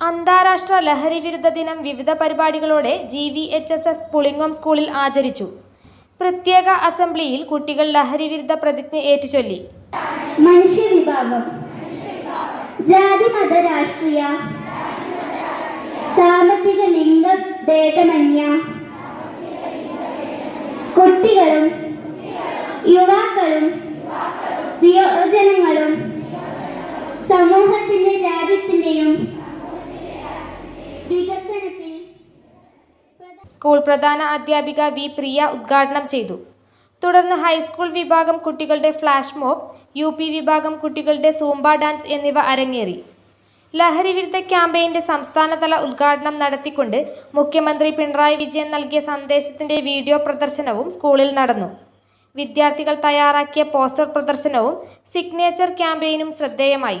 അന്താരാഷ്ട്ര ലഹരി വിരുദ്ധ ദിനം വിവിധ പരിപാടികളോടെ G V H S S Pulingome സ്കൂളിൽ ആചരിച്ചു. പ്രത്യേക അസംബ്ലിയിൽ കുട്ടികൾ ലഹരി വിരുദ്ധ പ്രതിജ്ഞ ഏറ്റുചൊല്ലി. മനുഷ്യവിഭാഗം. ജാതി മത രാഷ്ട്രീയ. സാമ്പത്തിക ലിംഗ ഭേദമന്യ. കുട്ടികളും യുവാക്കളും വിയോജനങ്ങളും സമൂഹത്തിന്റെ രാജ്യത്തിന്റെയും സ്കൂൾ പ്രധാന അധ്യാപിക വി പ്രിയ ഉദ്ഘാടനം ചെയ്തു. തുടർന്ന് ഹൈസ്കൂൾ വിഭാഗം കുട്ടികളുടെ ഫ്ലാഷ് മോബ് യു പി വിഭാഗം കുട്ടികളുടെ സൂംബ ഡാൻസ് എന്നിവ അരങ്ങേറി. ലഹരി വിരുദ്ധ ക്യാമ്പയിന്റെ സംസ്ഥാനതല ഉദ്ഘാടനം നടത്തിക്കൊണ്ട് മുഖ്യമന്ത്രി പിണറായി വിജയൻ നൽകിയ സന്ദേശത്തിന്റെ വീഡിയോ പ്രദർശനവും സ്കൂളിൽ നടന്നു. വിദ്യാർത്ഥികൾ തയ്യാറാക്കിയ പോസ്റ്റർ പ്രദർശനവും സിഗ്നേച്ചർ ക്യാമ്പയിനും ശ്രദ്ധേയമായി.